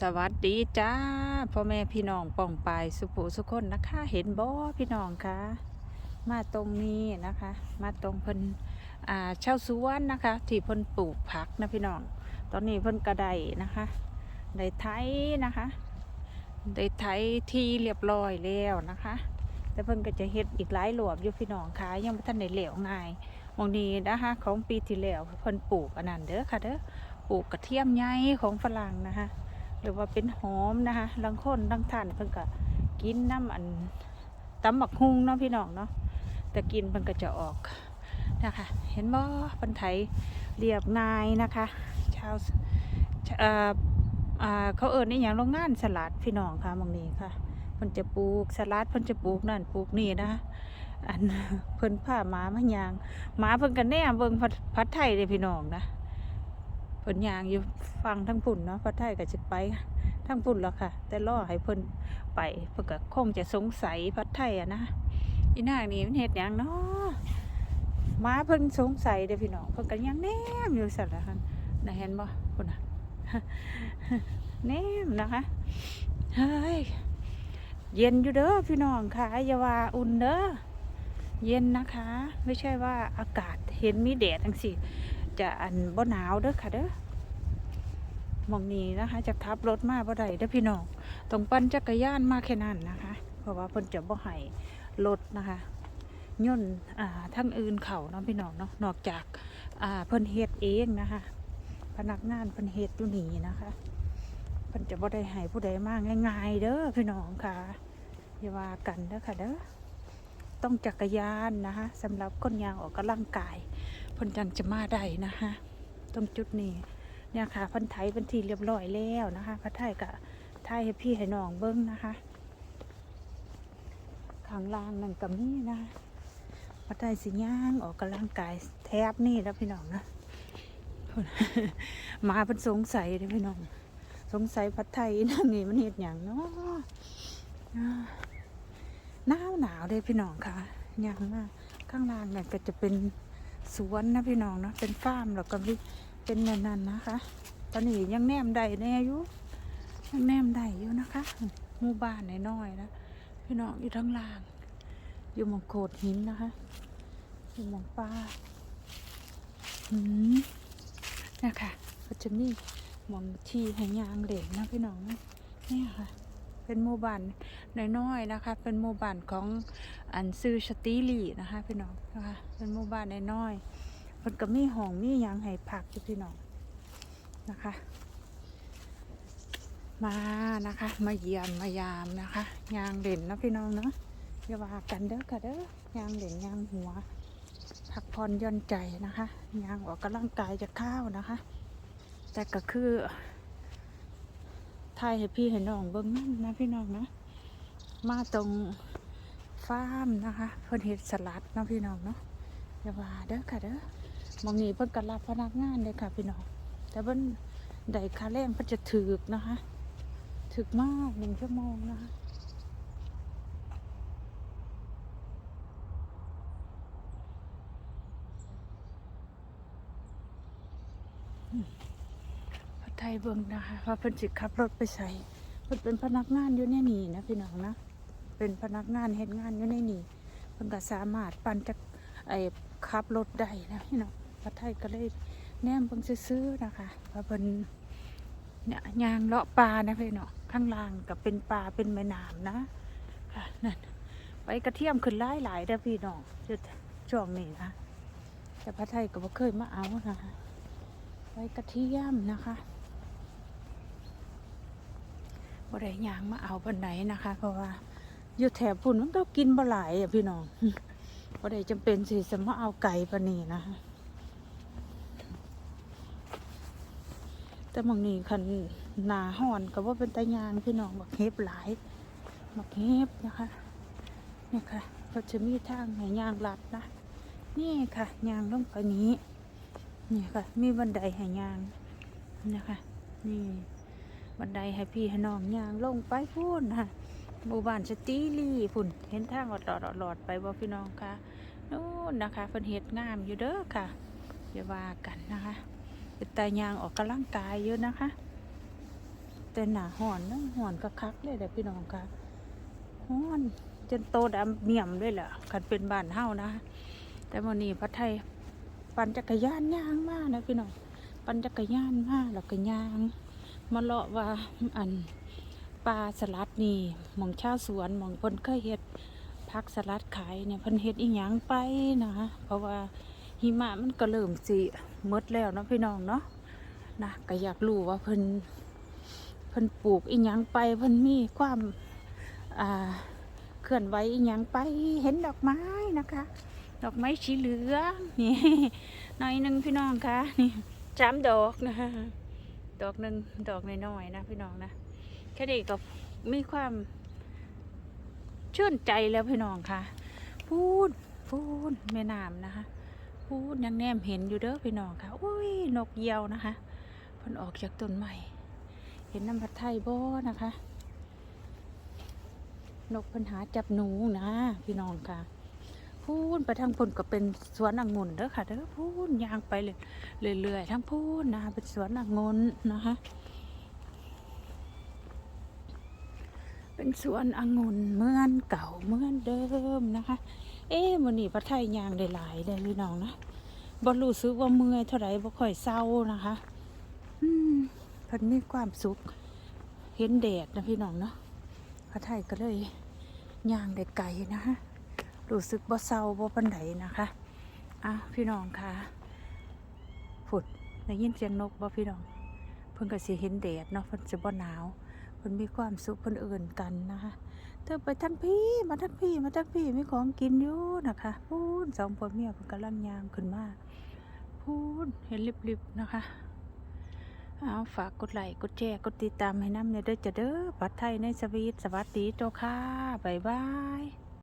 สวัสดีจ้าพ่อแม่พี่น้องป่องปายสุภูสุคนนะคะ เห็นบ่พี่น้องคะมาตรงนี้นะคะ มาตรงเพิ่นอ่าเช่าสวนนะคะ ที่เพิ่นปลูกผักนะพี่น้อง ตอนนี้เพิ่นกระไดนะคะได้ไถนะคะได้ไถที่เรียบร้อยแล้วนะคะ แต่เพิ่นก็จะเฮ็ดอีกหลายหลวบอยู่พี่น้องคะยังไม่ทันได้เหลวง่ายมองนี้นะคะ ของปีที่แล้วเพิ่นปลูกอันนั้นเด้อค่ะเด้อปลูกกระเทียมใหญ่ของฝรั่งนะคะ หรือว่าเป็นหอมนะคะลังคนลังท่านเพิ่นก็กินน้ำอันตำบักฮุงเนาะพี่น้องเนาะแต่กินเพิ่นก็จะออกนะคะ เห็นบ่เพิ่นไถเรียบง่ายนะคะ ชาวเขาเอิ้นอีหยังโรงงานสลัดพี่น้องค่ะหมองนี้ค่ะเพิ่นจะปลูกสลัดเพิ่นจะปลูกนั่นปลูกนี่นะอันเพิ่นพาหมามาย่างหมาเพิ่นก็แน่เบิ่งผัดไทยเด้พี่น้องนะ เพิ่นยางอยู่ฟังทั้งพุ่นเนาะพระไทยก็จะไปทั้งพุ่นแล้วค่ะ แต่รอให้เพิ่นไปเพิ่นก็คงจะสงสัยพระไทยอะนะอีนางนี่มันเฮ็ดหยังเนาะมาเพิ่นสงสัยเด้อพี่น้องเพิ่นก็ยังแนมอยู่สั่นละคั่นนะเห็นบ่พุ่นน่ะแนมนะคะเฮ้ยเย็นอยู่เด้อพี่น้องค่ะอย่าว่าอุ่นเด้อเย็นนะคะ ไม่ใช่ว่าอากาศเห็นมีแดดจังซี่ จะอันบ่หนาวเด้อค่ะเด้อมองนี้นะคะจะขับรถมาบ่ได้เด้อพี่น้องต้องปั่นจักรยานมาแค่นั้นนะคะ เพราะว่าเพิ่นจะบ่ให้รถนะคะย่นอ่าทั้งอื่นเขาเนาะพี่น้องเนาะนอกจากอ่าเพิ่นเฮ็ดเองนะคะ พนักงานเพิ่นเฮ็ดอยู่นี่นะคะเพิ่นจะบ่ได้ให้ผู้ใดมาง่ายๆเด้อพี่น้องค่ะอย่าว่ากันเด้อค่ะเด้อต้องจักรยานนะคะสำหรับคนยางออกกำลังกาย เพิ่นจังจะมาได้นะคะตรงจุดนี้เนี่ยค่ะพันไทยเป็นทีเรียบร้อยแล้วนะคะพระไทยกับไทยให้พี่ให้น้องเบิ้งนะคะข้างล่างนั่นกับนี่นะพระไทยสิย่างออกกำลังกายแทบนี่แล้วพี่น้องนะมาเป็นสงสัยเลยพี่น้อง สงสัยพัดไทยนั่นนี่มันเห็ดอย่างเนาะหนาวหนาวเลยพี่น้องค่ะย่างมากข้างล่างเนี่ยก็จะเป็น สวนนะพี่น้องเนาะเป็นฟาร์มแล้วก็มีเป็นนันนันๆนะคะ ตอนนี้ยังแนมได้แน่อยู่ยังแนมได้อยู่นะคะหมู่บ้านน้อยๆนะพี่น้องอยู่ทั้งล่าง อยู่มองโขดหินนะคะอยู่มองป้าหืมเนี่ยค่ะก็จะมีมองที่ให้ยางเหล่นนะพี่น้องเนี่ยค่ะ เป็นหมู่บ้านน้อยๆนะคะ เป็นหมู่บ้านของอันซื้อสตีลีนะคะพี่น้องนะคะเป็นหมู่บ้านน้อยๆเพิ่นก็มีห้องมีหยังให้พักอยู่พี่น้องนะคะ มานะคะ มาเยี่ยมมายามนะคะยางเด่นนะพี่น้องเนาะอย่าว่ากันเด้อค่ะเด้อยางเด่นยางหัวพักผ่อนย่อนใจนะคะยางออกกำลังกายจะข้าวนะคะ แต่ก็คือ ถ่ายให้พี่ให้น้องเบิ่งนั่นนะพี่น้องนะ มาตรงฟาร์มนะคะเพิ่นเฮ็ดสลัดนะพี่น้องเนาะอย่าว่าเด้อค่ะเด้อมองนี้เพิ่นก็รับพนักงานเลยค่ะพี่น้อง แต่เพิ่นได้ค่าแรงเพิ่นจะถึกนะคะถึกมากหนึ่งชั่วโมงนะคะอืมพระ ไทยเบิ่งนะคะว่าเพิ่นสิขับรถไปใส่เพิ่นเป็นพนักงานอยู่ในนี่นะพี่น้องนะเป็นพนักงานเฮ็ดงานอยู่ในนี่เพิ่นก็สามารถปั่นจักไอ้ขับรถได้นะพี่น้องพระไทยก็เลยแนมเบิ่งซื่อๆนะคะว่าเพิ่นเนี่ยยางเลาะปลานะพี่น้องข้างล่างก็เป็นปลาเป็นแม่น้ำนะค่ะนั่นไปกระเทียมขึ้นหลายๆเด้อพี่น้องจุดช่วงนี้นะแต่พระไทยก็บ่เคยมาเอานะคะไปกระเทียมนะคะ บ่ได้ยางมาเอาปานไหนนะคะ เพราะว่าอยู่แถบพุ่นมันก็กินบ่หลายอะพี่น้องบ่ได้จำเป็นสิสมาเอาไก่ปนนี้นะคะแต่บางนี้คันหนาห่อนก็ว่าเป็นตายางพี่น้องบักเฮ็บหลายบักเฮ็บนะคะเนี่ยค่ะก็จะมีทางให้ยางลัดนะนี่ค่ะยางลงไปนี้นี่ค่ะ มีบันไดให้ยางนะคะ นี่ บันไดให้พี่ให้น้องยางลงไปพูนนะคะหมู่บ้านสตีลีพุ่นเห็นทางหลอดหลอดหลอดไปบ่พี่น้องคะนู่นนะคะเพิ่นเฮ็ดงามอยู่เด้อค่ะอย่าว่ากันนะคะเป็นตายางออกกำลังกายเยอะนะคะ แต่หนาห่อนนะห่อนคักเลยแหละพี่น้องค่ะห่อนจนโตดำเมี่ยมเลยแหละคันเป็นบ้านเฮานะแต่วันนี้พัดไทยปั่นจักรยานย่างมากนะพี่น้องปั่นจักรยานมากแล้วก็ย่าง มาเลาะว่าอันปลาสลัดนี่หมองชาวสวนหมองพิ่นเคยเฮ็ดพักสลัดขายเนี่ยเพิ่นเฮ็ดอีหยังไปนะคะเพราะว่าหิมะมันก็เริ่มสิมดแล้วเนาะพี่น้องเนาะนะก็อยากรู้ว่าเพิ่นเพิ่นปลูกอีหยังไปเพิ่นมีความอ่าเคลื่อนไหวอีหยังไปเห็นดอกไม้นะคะ ดอกไม้สีเหลืองนี่หน่อยหนึ่งพี่น้องคะนี่สามดอกนะคะ ดอกหนึ่งดอกน้อยๆนะพี่น้องนะแค่นี้ก็มีความชื่นใจแล้วพี่น้องค่ะ พูดพูดแม่น้ำนะคะ พูดยังแนมเห็นอยู่เด้อพี่น้องค่ะอุ้ยนกเหยี่ยวนะคะพิ่นออกจากต้นใหม่ เห็นน้ำพัดไทยบ่นะคะ นกเพิ่นหาจับหนูนะพี่น้องค่ะ พูนไปทางพูนก็เป็นสวนองุ่นเด้อค่ะเด้อพูนยางไปเลยเรื่อยๆทั้งพูนนะคะเป็นสวนองุ่นนะคะ เป็นสวนองุ่นเมือนเก่าเมือนเดิมนะคะ เอ๊ะมันนี่พระไทยยางได้หลายได้พี่น้องนะบรู้สึกว่าเมื่อยเท่าไรบ่ค่อยเศร้านะคะอืมเพิ่นมีความสุข เห็นแดดนะพี่น้องเนาะพระไทยก็เลยย่างได้ไกลนะคะ รู้สึกบ่เศร้าบ่ปันไดนะคะอะพี่น้องค่ะฝุดได้ยินเสียงนกบ่พี่น้อง เพิ่นก็สิเห็นแดดเนาะเพิ่นสิบ่หนาวเพิ่นมีความสุขเพิ่นเอื่นกันนะคะเธอไปทั้งพี่มาทั้งพี่มาทั้งพี่มีของกินอยู่นะคะพูนสองผัวเมียเพิ่นกำลังยางขึ้นมาพูนเห็นริบๆนะคะเอาฝากกดไลค์กดแชร์กดติดตามให้น้ำเนี่ยเด้อจะเด้อปัดไทยในสวีทสวัสดีเจ้าค่ะ บ๊ายบาย